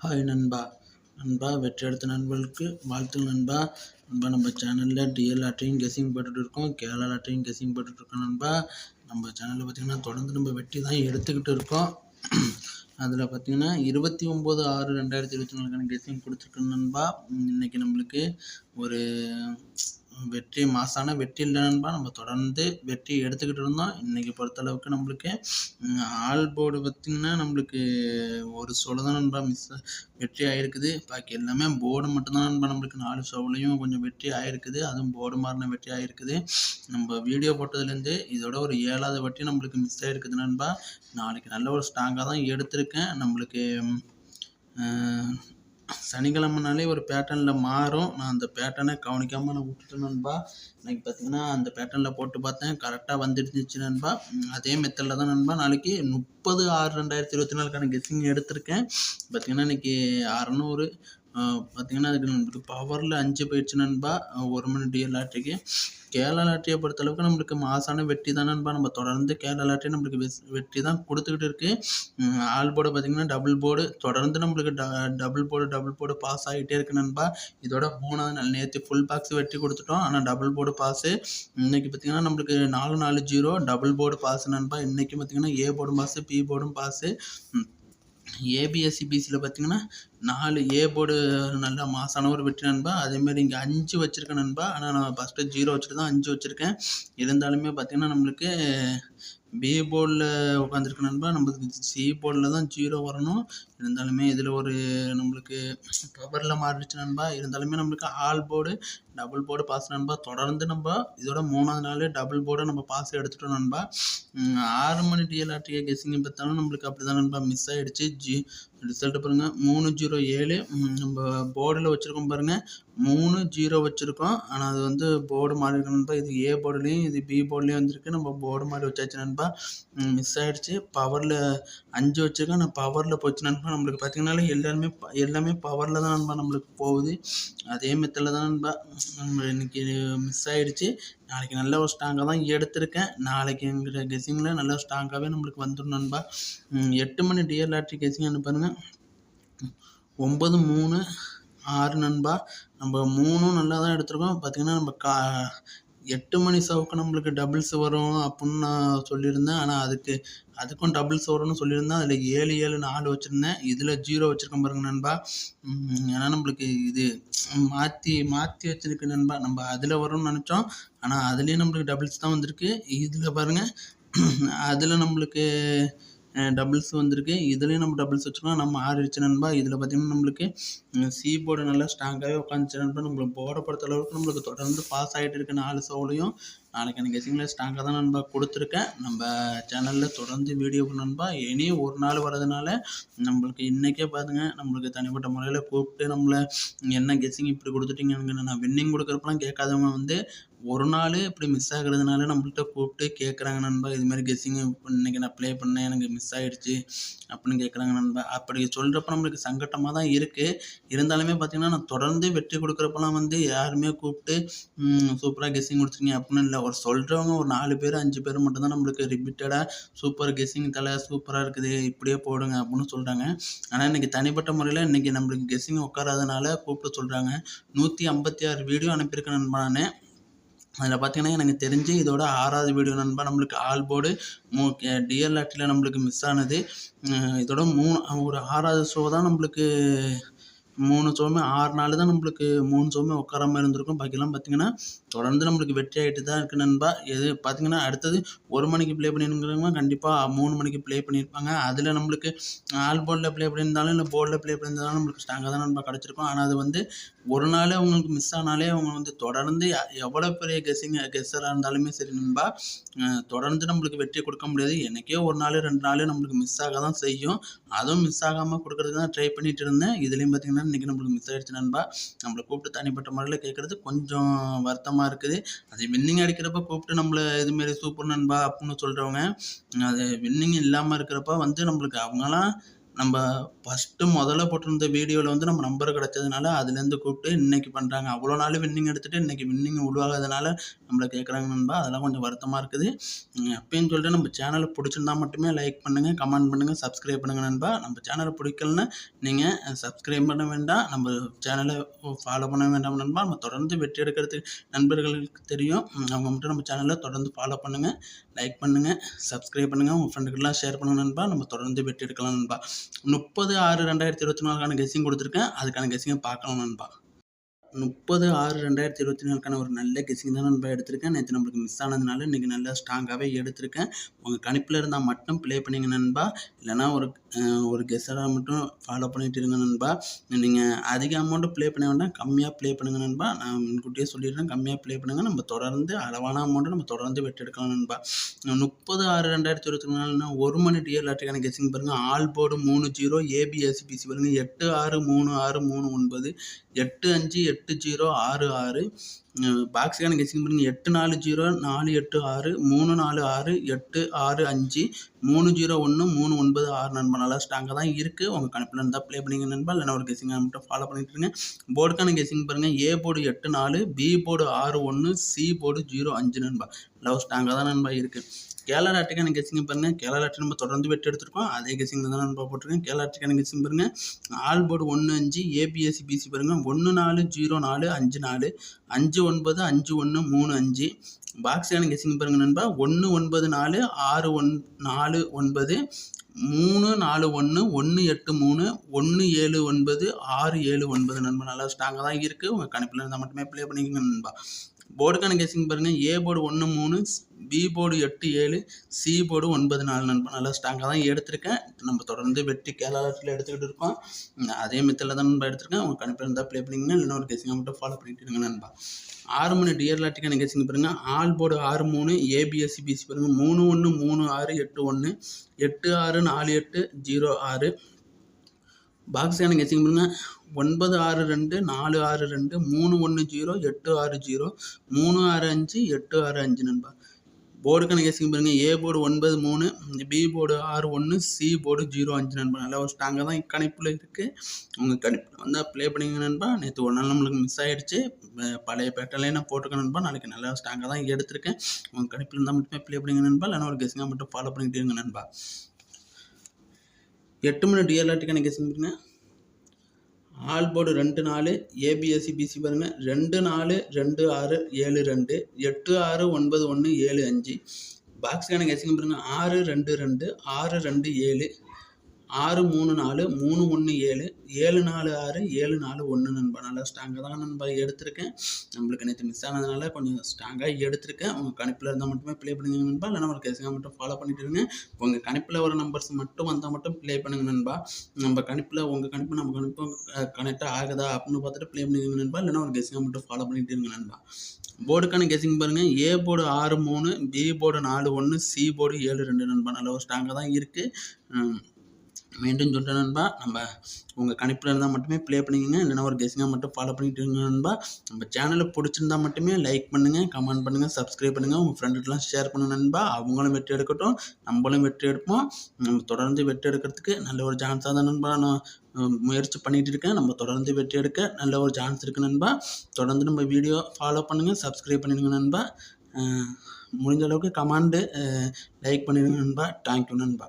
Hi நண்பா. நண்பா வெற்றி எடுத்த நண்பர்களுக்கு வாழ்த்துக்கள் நண்பா. நண்பா நம்ம சேனலில் டிஎல் லாட்ரியும் கெஸ்ஸிங் போட்டுட்ருக்கோம் கேரளா லாட்ரியும் கெஸ்ஸிங் போட்டுட்ருக்கோம் நண்பா. நம்ம சேனலில் பார்த்திங்கன்னா தொடர்ந்து நம்ம வெற்றி தான் எடுத்துக்கிட்டு இருக்கோம். அதில் பார்த்திங்கன்னா இருபத்தி ஒம்பது ஆறு ரெண்டாயிரத்தி இருபத்தி நாலுக்கான கெஸ்ஸிங் கொடுத்துருக்கோம் நண்பா. இன்றைக்கி நம்மளுக்கு ஒரு வெற்றி மாசான வெற்றி இல்லை நண்பா. நம்ம தொடர்ந்து வெற்றி எடுத்துக்கிட்டு இருந்தோம். இன்றைக்கி பொறுத்தளவுக்கு நம்மளுக்கு ஆல் போர்டு பார்த்திங்கன்னா நம்மளுக்கு ஒரு சோள தான் நண்பா. மிஸ் வெற்றி ஆகிருக்குது பாக்கி எல்லாமே போர்டு மட்டும்தான் நண்பா. நம்மளுக்கு நாலு ஷோலையும் கொஞ்சம் வெற்றி ஆகிருக்குது அதுவும் போர்டு மாறின வெற்றி ஆகிருக்குது நம்ம வீடியோ போட்டதுலேருந்து இதோட ஒரு ஏழாவது வெற்றி நம்மளுக்கு மிஸ் ஆகிருக்குது நண்பா. நாளைக்கு நல்ல ஒரு ஸ்ட்ராங்காக தான் எடுத்திருக்கேன். நம்மளுக்கு சனிக்கிழமைனாலே ஒரு பேட்டர்னில் மாறும். நான் அந்த பேட்டர்னை கவனிக்காமல் நான் விட்டுட்டேன் நண்பா. இன்னைக்கு பார்த்தீங்கன்னா அந்த பேட்டர்னில் போட்டு பார்த்தேன். கரெக்டாக வந்துடுச்சு நண்பா. அதே மெத்தடில் தான் நண்பா. நாளைக்கு முப்பது ஆறு ரெண்டாயிரத்தி இருபத்தி நாலுக்கான கெஸ்ஸிங் எடுத்திருக்கேன். பார்த்தீங்கன்னா இன்னைக்கு அறநூறு பார்த்தீங்கன்னா அதுக்கு நம்மளுக்கு பவரில் அஞ்சு போயிடுச்சு நண்பா. ஒரு மணி டிஎல் லாட்ரிக்கு. கேரளா லாட்டரியை பொறுத்தளவுக்கு நம்மளுக்கு மாசான வெற்றி தான் நண்பா. நம்ம தொடர்ந்து கேரளா லாட்டரி நம்மளுக்கு வெஸ் வெற்றி தான் கொடுத்துக்கிட்டு இருக்குது ஆல் போர்டு பார்த்திங்கன்னா டபுள் போர்டு. தொடர்ந்து நம்மளுக்கு ட double board double board pass ஆகிட்டே இருக்குது நண்பா. இதோட மூணாவது நாள் நேற்று ஃபுல் பாக்ஸ் வெற்றி கொடுத்துட்டோம். ஆனால் டபுள் போர்டு பாஸு இன்றைக்கி பார்த்திங்கன்னா நம்மளுக்கு நாலு நாலு ஜீரோ டபுள் போர்டு பாஸ் நண்பா. இன்றைக்கி பார்த்திங்கன்னா ஏ போர்டும் பாஸு பி போர்டும் பாஸு ஏபிஎஸ்சி பிசியில் பார்த்தீங்கன்னா நாலு ஏ போர்டு நல்லா மாசான ஒரு வெற்றி நண்பா. அதேமாரி இங்கே அஞ்சு வச்சுருக்கேன் நண்பா. ஆனால் நான் ஃபஸ்ட்டு ஜீரோ வச்சுட்டு தான் அஞ்சு வச்சுருக்கேன். இருந்தாலுமே பார்த்தீங்கன்னா நம்மளுக்கு பி போர்டில் உட்காந்துருக்க நண்பா நம்மளுக்கு சி போர்டில் தான் ஜீரோ வரணும். இருந்தாலுமே இதில் ஒரு நம்மளுக்கு பவரில் மாறிடுச்சு நண்பா. இருந்தாலுமே நம்மளுக்கு all board double board pass நண்பா. தொடர்ந்து நம்ம இதோட மூணாவது நாள் டபுள் போர்டை நம்ம பாஸ் எடுத்துட்டோம் நண்பா. ஆறு மணி டிஎல்ஆர்டிஏ கெஸிங் பார்த்தாலும் நம்மளுக்கு அப்படி தான் நண்பா. மிஸ் ஆகிடுச்சு ஜி ரிசல்ட்டு பாருங்கள் மூணு ஜீரோ ஏழு. நம்ம போர்டில் வச்சுருக்கோம் பாருங்கள் மூணு ஜீரோ வச்சுருக்கோம். ஆனால் அது வந்து போர்டு மாறி இருக்கு நண்பா. இது ஏ போர்டுலேயும் இது பி போர்டுலேயும் வந்திருக்கு. நம்ம போர்டு மாறி வச்சாச்சு நண்பா. மிஸ் ஆகிடுச்சு பவரில் அஞ்சு வச்சுருக்கோம். நான் பவரில் போச்சு நண்பா. நம்மளுக்கு பார்த்திங்கனாலே எல்லாருமே எல்லாமே பவரில் தான் நண்பா நம்மளுக்கு போகுது. அதே மெத்தடில் தான் நண்பா. நம்ம இன்றைக்கி மிஸ் ஆகிடுச்சு நாளைக்கு நல்ல ஒரு ஸ்ட்ராங்காக தான் எடுத்திருக்கேன். நாளைக்கு கெஸிங்கில் கெஸ்ஸிங்கில் நல்ல ஸ்ட்ராங்காகவே நம்மளுக்கு வந்துடும் நண்பா. எட்டு மணி டியர் லாட்ரி கெஸ்ஸிங் அனுப்புங்க ஒம்பது மூணு ஆறு நண்பா. நம்ம மூணும் நல்லா தான் எடுத்திருக்கோம். பார்த்திங்கன்னா நம்ம கா எட்டு மணி சவுக்கு நம்மளுக்கு டபுள்ஸ் வரும் அப்புடின்னு நான் சொல்லியிருந்தேன். ஆனால் அதுக்கு அதுக்கும் டபுள்ஸ் வரும்னு சொல்லியிருந்தேன். அதில் ஏழு ஏழு நாலு வச்சுருந்தேன். இதில் ஜீரோ வச்சுருக்கேன் பாருங்க நண்பா. ஏன்னா நம்மளுக்கு இது மாற்றி மாற்றி வச்சுருக்கு நண்பா. நம்ம அதில் வரும்னு நினச்சோம். ஆனால் அதுலேயும் நம்மளுக்கு டபுள்ஸ் தான் வந்திருக்கு. இதில் பாருங்கள் அதில் நம்மளுக்கு டபுள்ஸ் வந்திருக்கு. இதுலேயும் நம்ம டபுள்ஸ் வச்சுருக்கோம். நம்ம ஆறிடுச்சு நண்பா இதில் பார்த்திங்கன்னா நம்மளுக்கு சி போர்டு நல்லா ஸ்ட்ராங்காகவே உட்காந்துச்சு நண்பா. நம்மளுக்கு போர்டை பொறுத்த அளவுக்கு நம்மளுக்கு தொடர்ந்து பாஸ் ஆகிட்டு இருக்கு நாலு சோலையும் நாளைக்கு எனக்கு கெஸிங்கில் ஸ்ட்ராங்காக தான் நண்பா கொடுத்துருக்கேன். நம்ம சேனலில் தொடர்ந்து வீடியோ நண்பா இனி ஒரு நாள் வரதுனால நம்மளுக்கு இன்றைக்கே பாருங்க நம்மளுக்கு தனிப்பட்ட முறையில் கூப்பிட்டு நம்மளை என்ன கெஸ்ஸிங் இப்படி கொடுத்துட்டீங்கன்னு நான் வின்னிங் கொடுக்குறப்பெல்லாம் கேட்காதவங்க வந்து ஒரு நாள் இப்படி மிஸ் ஆகிறதுனால நம்மள்கிட்ட கூப்பிட்டு கேட்குறாங்க நண்பா இதுமாதிரி கெஸ்ஸிங் இன்றைக்கி நான் ப்ளே பண்ணேன் எனக்கு மிஸ் ஆகிடுச்சு அப்படின்னு கேட்குறாங்க நண்பா. அப்படி சொல்கிறப்ப நம்மளுக்கு சங்கட்டமாக தான் இருக்குது இருந்தாலுமே பார்த்திங்கன்னா நான் தொடர்ந்து வெற்றி கொடுக்குறப்பெல்லாம் வந்து யாருமே கூப்பிட்டு சூப்பராக கெஸ்ஸிங் கொடுத்துருங்க அப்படின்னு இல்லை. ஒரு சொல்கிறவங்க ஒரு நாலு பேர் அஞ்சு பேர் மட்டும் தான் நம்மளுக்கு ரிப்பீட்டடாக சூப்பர் கெஸ்ஸிங் தலை சூப்பராக இருக்குது இப்படியே போடுங்க அப்படின்னு சொல்கிறாங்க ஆனால் இன்றைக்கி தனிப்பட்ட முறையில் இன்றைக்கி நம்மளுக்கு கெஸ்ஸிங் உட்காராதனால கூப்பிட்டு சொல்கிறாங்க நூற்றி ஐம்பத்தி ஆறு வீடியோ அனுப்பியிருக்கேன் நண்பா நான். அதில் பார்த்தீங்கன்னா எனக்கு தெரிஞ்சு இதோட ஆறாவது வீடியோ நண்பா நம்மளுக்கு ஆல் போர்டு மூ டிஎல்ஆர்டியில் நம்மளுக்கு மிஸ் ஆனது. இதோட மூணு ஒரு ஆறாவது ஷோ தான் நம்மளுக்கு மூணு சோமே ஆறு நாள் தான் நம்மளுக்கு மூணு ஸோமே உட்கார மாதிரி இருந்திருக்கும். பாக்கிலாம் பார்த்திங்கன்னா தொடர்ந்து நம்மளுக்கு வெற்றி ஆகிட்டு தான் இருக்குது நண்பா. எது பார்த்திங்கன்னா அடுத்தது ஒரு மணிக்கு ப்ளே பண்ணிருக்கிறவங்க கண்டிப்பாக மூணு மணிக்கு ப்ளே பண்ணியிருப்பாங்க அதில் நம்மளுக்கு ஆல் போர்டில் ப்ளே பண்ணியிருந்தாலும் இல்லை போர்டில் ப்ளே பண்ணியிருந்தாலும் நம்மளுக்கு ஸ்ட்ராங்காக தான் நண்பா கிடச்சிருக்கும். ஆனால் அது வந்து ஒரு நாளே அவங்களுக்கு மிஸ் ஆனாலே அவங்க வந்து தொடர்ந்து எவ்வளோ பெரிய கெஸ்ஸிங் கெஸ்ஸராக இருந்தாலுமே சரி நண்பா தொடர்ந்து நம்மளுக்கு வெற்றி கொடுக்க முடியாது. எனக்கே ஒரு நாள் ரெண்டு நாள் நம்மளுக்கு மிஸ் ஆக தான் செய்யும். அதுவும் மிஸ் ஆகாமல் கொடுக்குறதுக்கு தான் ட்ரை பண்ணிகிட்டு இருந்தேன். இதுலேயும் பார்த்தீங்கன்னா இன்றைக்கி நம்மளுக்கு மிஸ் ஆகிடுச்சு நண்பா. நம்மளை கூப்பிட்டு தனிப்பட்ட முறையில் கேட்குறது கொஞ்சம் வருத்தமாக இருக்குது. அது வின்னிங் அடிக்கிறப்ப கூப்பிட்டு நம்மளை இதுமாரி சூப்பர் நண்பா அப்படின்னு சொல்கிறவங்க அது வின்னிங் இல்லாமல் இருக்கிறப்ப வந்து நம்மளுக்கு அவங்களாம் நம்ம ஃபஸ்ட்டு முதல்ல போட்டிருந்த வீடியோவில் வந்து நம்ம நம்பர் கிடச்சதுனால அதுலேருந்து கூப்பிட்டு இன்றைக்கி பண்ணுறாங்க அவ்வளோ நாள் வின்னிங் எடுத்துகிட்டு இன்றைக்கி வின்னிங் உருவாகாதனால நம்மள கேட்குறாங்க நண்பா. அதெல்லாம் கொஞ்சம் வருத்தமாக இருக்குது. எப்பயும் சொல்லிட்டு நம்ம சேனலை பிடிச்சிருந்தா மட்டுமே லைக் பண்ணுங்கள் கமெண்ட் பண்ணுங்கள் சப்ஸ்கிரைப் பண்ணுங்கள் நண்பா. நம்ம சேனலை பிடிக்கலன்னா நீங்கள் சப்ஸ்கிரைப் பண்ண வேண்டாம். நம்ம சேனலை ஃபாலோ பண்ண வேண்டாம் நண்பா. நம்ம தொடர்ந்து வெற்றி எடுக்கிறதுக்கு நண்பர்களுக்கு தெரியும். அவங்க மட்டும் நம்ம சேனலை தொடர்ந்து ஃபாலோ பண்ணுங்கள் லைக் பண்ணுங்கள் சப்ஸ்கிரைப் பண்ணுங்கள் உங்கள் ஃப்ரெண்டுக்கெல்லாம் ஷேர் பண்ணுங்க நண்பா. நம்ம தொடர்ந்து வெற்றி எடுக்கலாம் நண்பா. முப்பது ஆறு ரெண்டாயிரத்தி இருபத்தி நாலுக்கான கெஸ்ஸிங் கொடுத்துருக்கேன். அதுக்கான கெஸ்ஸிங்கை பார்க்கலாம் நண்பா. முப்பது ஆறு ரெண்டாயிரத்தி இருபத்தி நாலுக்கான ஒரு நல்ல கெஸிங் தான் நண்பா எடுத்திருக்கேன். நேற்று நம்மளுக்கு மிஸ் ஆனதுனால இன்றைக்கி நல்லா ஸ்ட்ராங்காகவே எடுத்திருக்கேன். உங்கள் கணிப்பில் இருந்தால் மட்டும் ப்ளே பண்ணிங்க நண்பா. இல்லைனா ஒரு ஒரு கெஸ்ஸராக மட்டும் ஃபாலோ பண்ணிட்டு இருங்க நண்பா. நீங்கள் அதிக அமௌண்ட்டு ப்ளே பண்ண வேண்டாம். கம்மியாக ப்ளே பண்ணுங்க நண்பா. நான் முன்கூட்டியே சொல்லிடுறேன். கம்மியாக ப்ளே பண்ணுங்கள் நம்ம தொடர்ந்து அளவான அமௌண்ட்டை நம்ம தொடர்ந்து வெட்டெடுக்கலாம் நண்பா. முப்பது ஆறு ரெண்டாயிரத்தி இருபத்தி நாலுனா ஒரு மணி டிஎல் லாட்டரிக்கான கெஸ்ஸிங் பாருங்கள் ஆல் போர்டு மூணு ஜீரோ ஏபிஎஸ்பிசி பாருங்கள் எட்டு ஆறு மூணு ஆறு மூணு ஒன்பது. எட்டு அஞ்சு எட்டு எட்டு ஜீரோ ஆறு ஆறு பாக்ஸுக்கான கெஸ்ஸிங் பண்ணுங்கள் எட்டு நாலு ஜீரோ நாலு எட்டு ஆறு மூணு நாலு ஆறு எட்டு ஆறு அஞ்சு மூணு ஜீரோ ஒன்று மூணு ஒன்பது ஆறு நண்பா நல்லா ஸ்ட்ராங்காக தான் இருக்குது உங்கள் கணப்பில் இருந்தால் ப்ளே பண்ணிங்க நண்பா. இல்லைனா ஒரு கெஸிங் மட்டும் ஃபாலோ பண்ணிட்டு இருங்க. போர்டுக்கான கெஸ்ஸிங் பாருங்கள் ஏ போர்டு எட்டு நாலு பி போர்டு ஆறு ஒன்று சி போர்டு ஜீரோ அஞ்சு நண்பா. லவ் ஸ்ட்ராங்காக தான் நண்பா இருக்குது கேரளா ஆட்டுக்கான கெஸ்ஸிங் பாருங்கள் கேரளா ஆட்டு நம்ம தொடர்ந்து வெட்டி எடுத்துருக்கோம். அதே கெஸ்ஸிங் தான் நண்பா போட்டிருக்கேன். கேரளா ஆட்டுக்கான கெஸ்ஸிங் பாருங்கள் ஆல் போர்டு ஒன்று அஞ்சு ஏபிஎஸ்சி பிசி e, பாருங்கள் ஒன்று நாலு ஜீரோ நாலு அஞ்சு நாலு அஞ்சு ஒன்பது அஞ்சு ஒன்று மூணு அஞ்சு. பாக்ஸான கெஸிங் பாருங்கள் நண்பா. ஒன்று ஒன்பது நாலு ஆறு ஒன் நாலு ஒன்பது மூணு நாலு ஒன்று ஒன்று எட்டு மூணு ஒன்று ஏழு ஒன்பது ஆறு ஏழு ஒன்பது நண்பா. நல்லா ஸ்ட்ராங்காக தான் இருக்குது உங்கள் கணிப்பில் இருந்தால் மட்டுமே ப்ளே பண்ணிக்கோங்க நண்பா. போர்டுக்கான கெஸ்ஸிங் பாருங்கள் ஏ போர்டு ஒன்று மூணு பி போர்டு எட்டு ஏழு சி போர்டு ஒன்பது நாலு நண்பா நல்லா ஸ்ட்ராங்காக தான் எடுத்திருக்கேன். நம்ம தொடர்ந்து வெற்றி கேரளாவில் எடுத்துக்கிட்டு இருக்கோம். அதே மெத்தடில் தான் நண்பா எடுத்திருக்கேன். உங்களுக்கு கணிப்பில் இருந்தால் ப்ளே பண்ணிங்கன்னா இல்லைன்னா ஒரு மட்டும் ஃபாலோ பண்ணிட்டு இருங்க நண்பா. ஆறு மணி டிஎர்லாட்டிக்கான லாட்டிக்கான பாருங்கள் ஆல் போர்டு ஆறு மூணு ஏபிஎஸ்சி பிசி பாருங்கள் மூணு ஒன்று மூணு ஆறு எட்டு ஒன்று எட்டு ஆறு நாலு எட்டு ஜீரோ ஆறு. பாக்ஸான கெஸ்ஸிங் பாருங்க. ஒன்பது ஆறு ரெண்டு நாலு ஆறு ரெண்டு மூணு ஒன்று ஜீரோ எட்டு ஆறு ஜீரோ மூணு ஆறு அஞ்சு எட்டு ஆறு அஞ்சு நண்பா. போர்டு கணக்கு கெஸ்ஸிங் பாருங்க. ஏ போர்டு ஒன்பது மூணு பி போர்டு ஆறு ஒன்று சி போர்டு ஜீரோ அஞ்சு நண்பா. நல்லா ஒரு ஸ்ட்ராங்காக தான் கணிப்பில் இருக்குது உங்கள் கணிப்பில் வந்தால் ப்ளே பண்ணிங்க நண்பா. நேற்று ஒரு நாள் நம்மளுக்கு மிஸ் ஆகிடுச்சு பழைய பேட்டர்லேயே நான் போட்டிருக்கேன் நண்பா. நாளைக்கு நல்லா ஸ்ட்ராங்காக தான் எடுத்திருக்கேன். உங்கள் கணிப்பில் இருந்தால் மட்டுமே ப்ளே பண்ணிங்க நண்பா. இல்லைனா ஒரு கெஸ்ஸிங்காக மட்டும் ஃபாலோ பண்ணிக்கிட்டே இருங்க நண்பா. எட்டு மணி டிஎல்ஆர்டிக்கான கெஸ்ஸிங் பாருங்க. ஆல் போர்டு ரெண்டு நாலு ஏபிஎஸ்சி பிசி பாருங்கள் ரெண்டு நாலு ரெண்டு ஆறு ஏழு ரெண்டு. எட்டு ஆறு ஒன்பது ஒன்று ஏழு அஞ்சு. பாக்ஸ் எனக்கு கெஸ்ஸிங் பாருங்கள் ஆறு ரெண்டு ரெண்டு. ஆறு ரெண்டு ஏழு. ஆறு மூணு நாலு மூணு ஒன்று ஏழு ஏழு நாலு ஆறு ஏழு நாலு ஒன்று நண்பா. நல்லா ஸ்ட்ராங்காக தான் நண்பா எடுத்திருக்கேன். நம்மளுக்கு நேற்று மிஸ் ஆனதுனால கொஞ்சம் ஸ்ட்ராங்காக எடுத்திருக்கேன். உங்கள் கணிப்பில் இருந்தால் மட்டுமே ப்ளே பண்ணுங்க நண்பா. இல்லைனா உங்களுக்கு கேஸுங்க மட்டும் ஃபாலோ பண்ணிட்டு இருங்க. உங்கள் கணிப்பில் வர நம்பர்ஸ் மட்டும் வந்தால் மட்டும் ப்ளே பண்ணுங்க நண்பா. நம்ம கணிப்பில் உங்கள் கணிப்பு நம்ம கணிப்பு கனெக்டாக ஆகுதா அப்படின்னு பார்த்துட்டு ப்ளே பண்ணிக்கோங்க நண்பா. இல்லைனா ஒரு கெஸிங்கை மட்டும் ஃபாலோ பண்ணிட்டு இருங்க நண்பா. போர்டுக்கான கெஸிங் பாருங்கள் ஏ போர்டு ஆறு மூணு பி போர்டு நாலு ஒன்று சி போர்டு ஏழு ரெண்டு நண்பா. நல்ல ஒரு ஸ்ட்ராங்காக தான் இருக்குது மீண்டும் சொல்கிறேன் நண்பா நம்ம உங்கள் கணிப்பில் இருந்தால் மட்டுமே ப்ளே பண்ணிக்கோங்க. இல்லைனா ஒரு கெஸிங்காக மட்டும் ஃபாலோ பண்ணிட்டு இருங்க நண்பா. நம்ம சேனலை பிடிச்சிருந்தா மட்டுமே லைக் பண்ணுங்கள் கமெண்ட் பண்ணுங்கள் சப்ஸ்கிரைப் பண்ணுங்கள் உங்கள் ஃப்ரெண்டுக்கெலாம் ஷேர் பண்ணுங்க நண்பா. அவங்களும் வெற்றி எடுக்கட்டும் நம்மளும் வெற்றி எடுப்போம். நம்ம தொடர்ந்து வெற்றி எடுக்கிறதுக்கு நல்ல ஒரு சான்ஸாக தான் நண்பா நான் முயற்சி பண்ணிகிட்டு இருக்கேன். நம்ம தொடர்ந்து வெற்றி எடுக்க நல்ல ஒரு சான்ஸ் இருக்குது நண்பா. தொடர்ந்து நம்ம வீடியோ ஃபாலோ பண்ணுங்கள் சப்ஸ்கிரைப் பண்ணிடுங்க நண்பா. முடிஞ்ச அளவுக்கு கமெண்டு லைக் பண்ணிடுங்க நண்பா. தேங்க்யூ நண்பா.